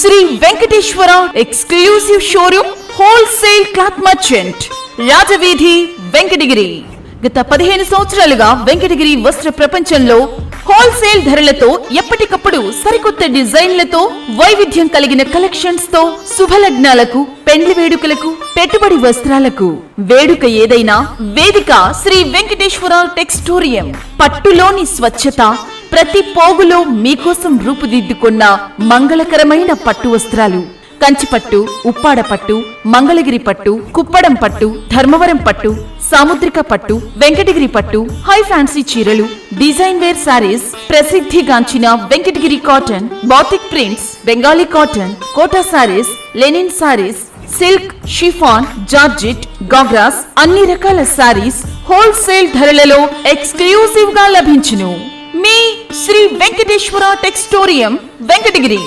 Shri Venkateswara exclusive showroom wholesale cloth merchant Rajaveedhi Venkatagiri. గత పదిహేను సంవత్సరాలుగా వెంకటగిరి వస్త్ర ప్రపంచంలో హోల్సేల్ ధరలతో ఎప్పటికప్పుడు సరికొత్త డిజైన్లతో వైవిధ్యం కలిగిన కలెక్షన్స్తో శుభలగ్నాలకు పెండ్లి వేడుకలకు పెట్టుబడి వస్త్రాలకు. వేడుక ఏదైనా వేదిక శ్రీ వెంకటేశ్వర టెక్స్టోరియం. పట్టులోని స్వచ్ఛత ప్రతి పోగులో మీకోసం రూపుదిద్దుకున్న మంగళకరమైన పట్టు వస్త్రాలు. కంచిపట్టు ఉప్పాడ పట్టు మంగళగిరి పట్టు కుప్పడం పట్టు ధర్మవరం పట్టు సాముద్రిక పట్టు వెంకటగిరి పట్టు హై ఫ్యాన్సీ చీరలు డిజైన్ వేర్ సారీస్ ప్రసిద్ధిగాంచిన Venkatagiri cotton batik prints Bengali cotton Kota sarees linen sarees silk chiffon georgette ghagras అన్ని రకాల సారీస్ హోల్సేల్ ధరలలో ఎక్స్క్లూసివ్గా లభించును. మీ శ్రీ వెంకటేశ్వర టెక్స్టోరియం వెంకటగిరి.